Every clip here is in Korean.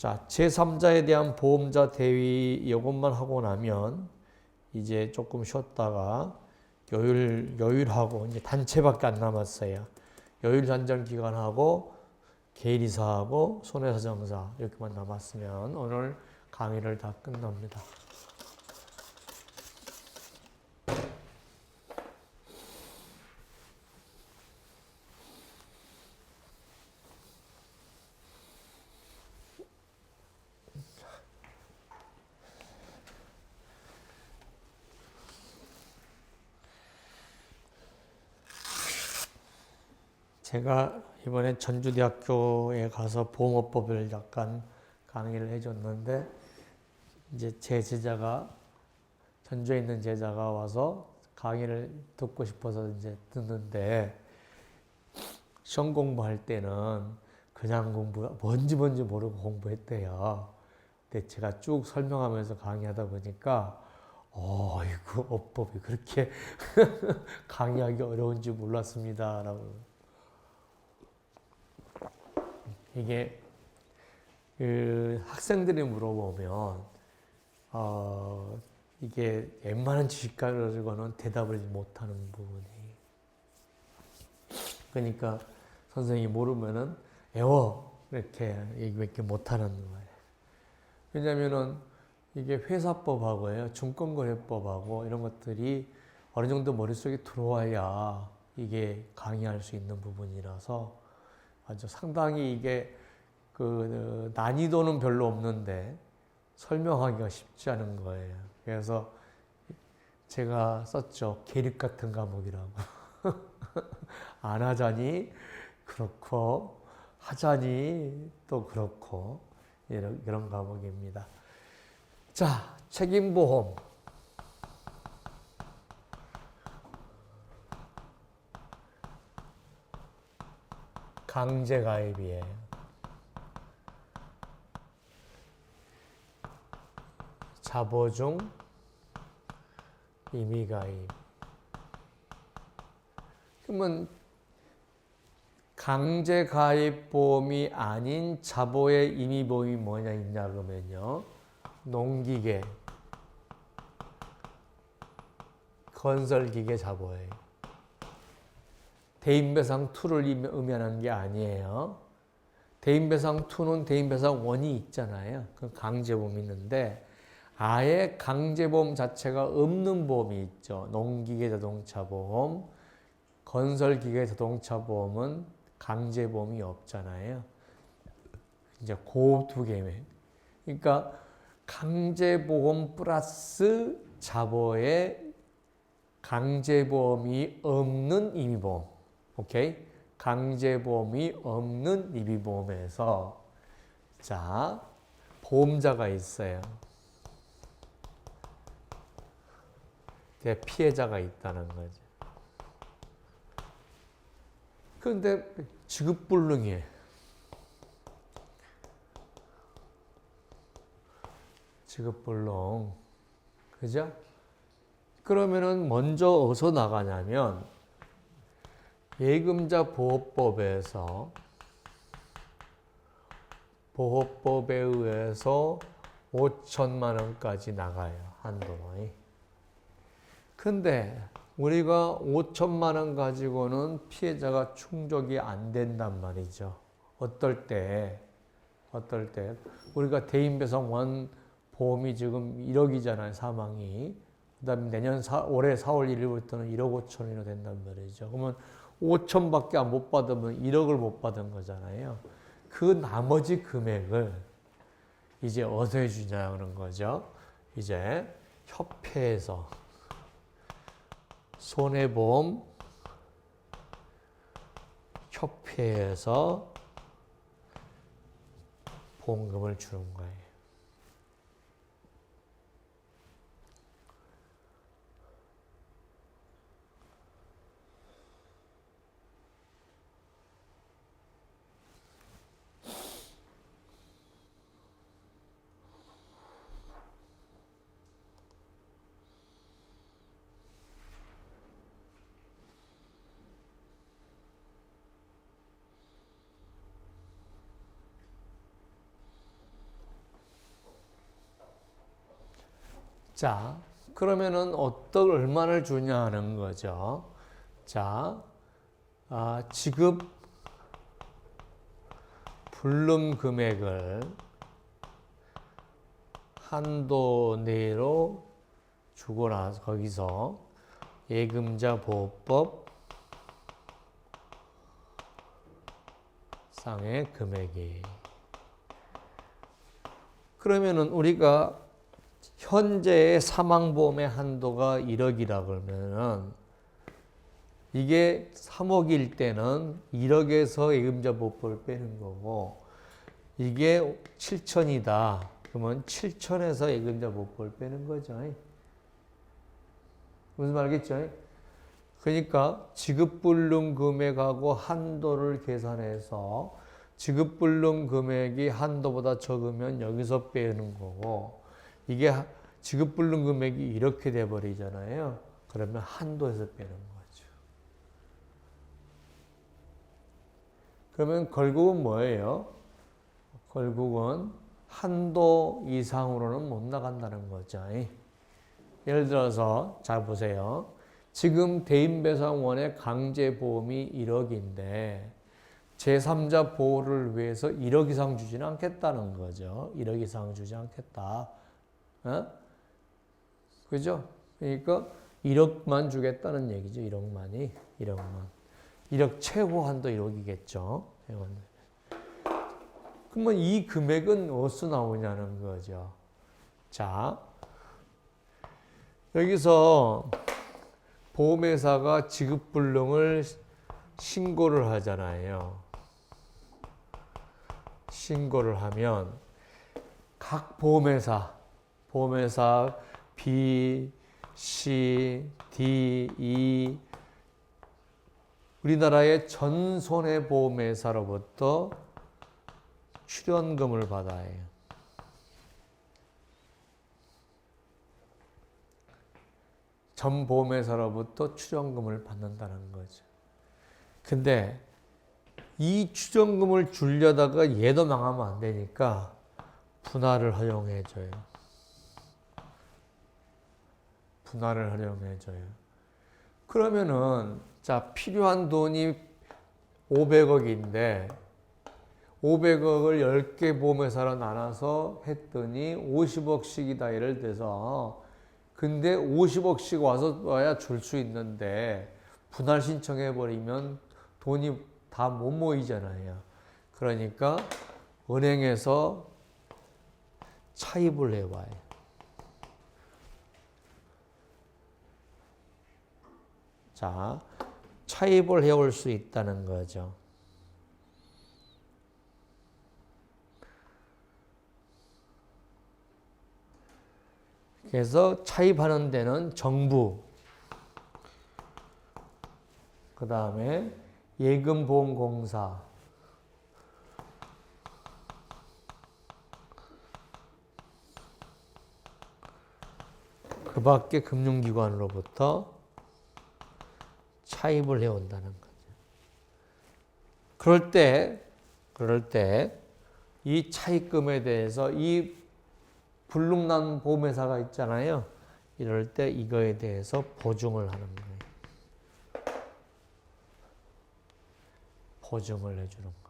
자, 제3자에 대한 보험자 대위 이것만 하고 나면 이제 조금 쉬었다가 요일 요일하고 이제 단체밖에 안 남았어요. 요일 잔정 기간하고 개일이사하고 손해사정사 이렇게만 남았으면 오늘 강의를 다 끝납니다. 제가 이번에 전주대학교에 가서 보험업법을 약간 강의를 해줬는데 이제 제 제자가 전주에 있는 제자가 와서 강의를 듣고 싶어서 이제 듣는데 시험 공부할 때는 그냥 공부 뭔지 뭔지 모르고 공부했대요. 근데 제가 쭉 설명하면서 강의하다 보니까 어, 이거 업법이 그렇게 강의하기 어려운지 몰랐습니다라고 이게 그 학생들이 물어보면 어, 이게 웬만한 지식 가지고는 대답을 못하는 부분이 그러니까 선생님이 모르면은 애워 이렇게 얘기밖에 못하는 거예요. 왜냐면은 이게 회사법하고요, 증권거래법하고 이런 것들이 어느 정도 머릿속에 들어와야 이게 강의할 수 있는 부분이라서 아주 상당히 이게 그 난이도는 별로 없는데 설명하기가 쉽지 않은 거예요. 그래서 제가 썼죠. 계립 같은 과목이라고. 안 하자니 그렇고 하자니 또 그렇고 이런 그런 과목입니다. 자, 책임보험. 강제 가입이에요. 자보중 임의 가입. 그러면 강제 가입 보험이 아닌 자보의 임의 보험이 뭐냐 있냐 그러면요. 농기계, 건설기계 자보예요. 대인배상 2를 의미하는 게 아니에요. 대인배상 2는 대인배상 1이 있잖아요. 그 강제보험이 있는데 아예 강제보험 자체가 없는 보험이 있죠. 농기계 자동차 보험, 건설기계 자동차 보험은 강제보험이 없잖아요. 이제 그두 개면. 그러니까 강제보험 플러스 자보의 강제보험이 없는 임의보험. 오케이? 강제보험이 없는 임의보험에서 자 보험자가 있어요. 피해자가 있다는 거죠. 그런데 지급불능이에요. 지급불능. 그죠? 그러면은 먼저 어디서 나가냐면 예금자 보호법에서 보호법에 의해서 5천만 원까지 나가요. 한도는. 근데 우리가 5천만 원 가지고는 피해자가 충족이 안 된단 말이죠. 어떨 때 어떨 때 우리가 대인배상 원 보험이 지금 1억이잖아요. 사망이. 그다음에 내년 4, 올해 4월 1일부터는 1억 5천이나 된단 말이죠. 그러면 5천밖에 못 받으면 1억을 못 받은 거잖아요. 그 나머지 금액을 이제 어디서 그런 거죠. 이제 협회에서 손해보험 협회에서 보험금을 주는 거예요. 자, 그러면은 어떤 얼마를 주냐 하는 거죠. 자, 아, 지급 불름 금액을 한도 내로 주고 나서 거기서 예금자 보호법 상의 금액이 그러면은 우리가 현재의 사망보험의 한도가 1억이라 그러면은 이게 3억일 때는 1억에서 예금자 보호법을 빼는 거고 이게 7천이다. 그러면 7천에서 예금자 보호법을 빼는 거죠. 무슨 말겠죠? 그러니까 지급불능 금액하고 한도를 계산해서 지급불능 금액이 한도보다 적으면 여기서 빼는 거고 이게 지급불능 금액이 이렇게 돼 버리잖아요. 그러면 한도에서 빼는 거죠. 그러면 결국은 뭐예요? 결국은 한도 이상으로는 못 나간다는 거죠. 예를 들어서 잘 보세요. 지금 대인배상원의 강제보험이 1억인데 제3자 보호를 위해서 1억 이상 주지는 않겠다는 거죠. 1억 이상 주지 않겠다. 어? 그죠? 그러니까 1억만 주겠다는 얘기죠. 1억만이. 1억만. 1억 최고 한도 1억이겠죠. 그러면 이 금액은 어디서 나오냐는 거죠. 자, 여기서 보험회사가 지급불능을 신고를 하잖아요. 신고를 하면 각 보험회사, 보험회사 B, C, D, E 우리나라의 전 손해보험회사로부터 출연금을 받아요. 전 보험회사로부터 출연금을 받는다는 거죠. 근데 이 출연금을 줄려다가 얘도 망하면 안 되니까 분할을 허용해줘요. 분할을 허용해줘요. 그러면은 자 필요한 돈이 500억인데 500억을 10개 보험회사로 나눠서 했더니 50억씩이다 예를 들어서 근데 50억씩 와서 와야 줄 수 있는데 분할 신청해 버리면 돈이 다 못 모이잖아요. 그러니까 은행에서 차입을 해와요. 자, 차입을 해올 수 있다는 거죠. 그래서 차입하는 데는 정부, 그 다음에 예금보험공사, 그 밖에 금융기관으로부터 차입을 해온다는 거죠. 그럴 때, 그럴 때, 이 차입금에 대해서 이 불능난 보험회사가 있잖아요. 이럴 때 이거에 대해서 보증을 하는 거예요. 보증을 해주는 거예요.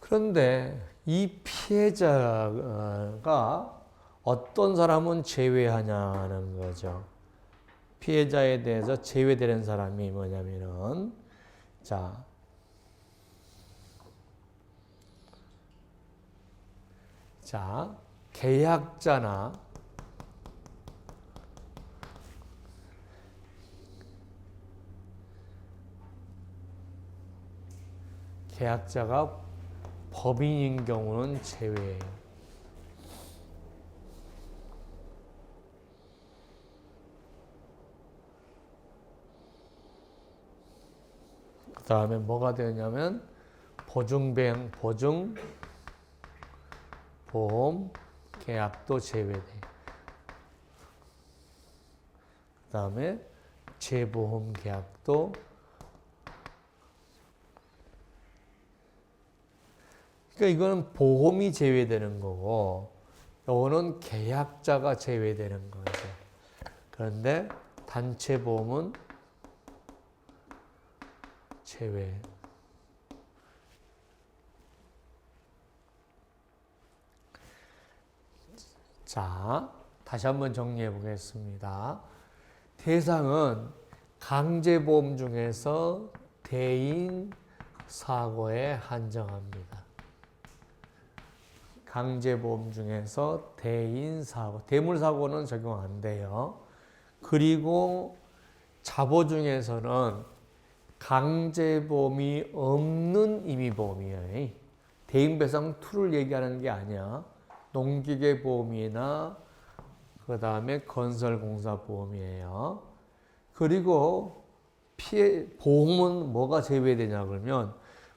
그런데 이 피해자가 어떤 사람은 제외하냐는 거죠. 피해자에 대해서 제외되는 사람이 뭐냐면은 자 자, 계약자나 계약자가 법인인 경우는 제외예요. 그 다음에 뭐가 되냐면 보증뱅 보증 보험 계약도 제외돼. 그 다음에 재보험 계약도 그러니까 이거는 보험이 제외되는 거고, 요거는 계약자가 제외되는 거죠. 그런데 단체 보험은 제외. 자, 다시 한번 정리해 보겠습니다. 대상은 강제보험 중에서 대인 사고에 한정합니다. 강제보험 중에서 대인 사고, 대물 사고는 적용 안 돼요. 그리고 자보 중에서는 강제보험이 없는 임의보험이에요. 대인배상 2를 얘기하는 게 아니야. 농기계 보험이나 그 다음에 건설공사 보험이에요. 그리고 피해 보험은 뭐가 제외되냐 그러면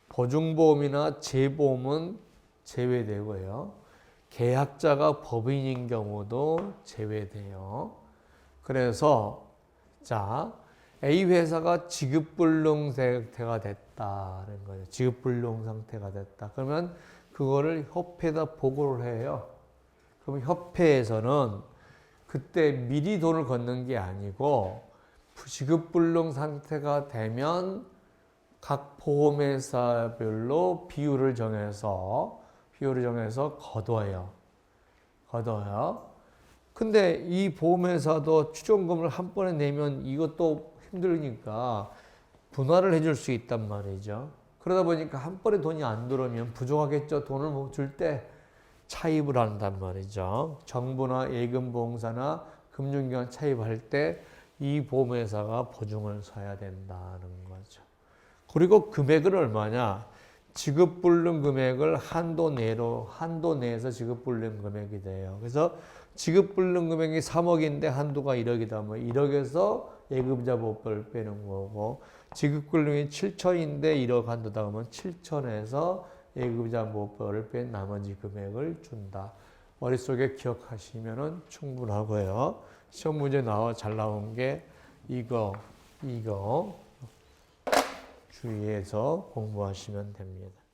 보증보험이나 재보험은 제외되고요. 계약자가 법인인 경우도 제외돼요. 그래서 자 A 회사가 지급불능 상태가 됐다는 거예요. 지급불능 상태가 됐다. 그러면 그거를 협회에다 보고를 해요. 그럼 협회에서는 그때 미리 돈을 걷는 게 아니고 지급불능 상태가 되면 각 보험회사별로 비율을 정해서 비율을 정해서 걷어요. 걷어요. 근데 이 보험회사도 추정금을 한 번에 내면 이것도 힘들니까 분할을 해줄 수 있단 말이죠. 그러다 보니까 한 번에 돈이 안 들어오면 부족하겠죠. 돈을 못줄때 차입을 한단 말이죠. 정부나 예금보험사나 금융기관 차입할 때 이 보험회사가 보증을 서야 된다는 거죠. 그리고 금액은 얼마냐? 지급불능 금액을 한도 내로 한도 내에서 지급불능 금액이 돼요. 그래서 지급불능 금액이 3억인데 한도가 1억이다. 뭐 1억에서 예금자 보험을 빼는 거고 지급불능이 7천인데 1억 한도다 그러면 7천에서 예금자 보험을 뺀 나머지 금액을 준다. 머릿속에 기억하시면은 충분하고요. 시험 문제 나와 잘 나온 게 이거 이거 주의해서 공부하시면 됩니다.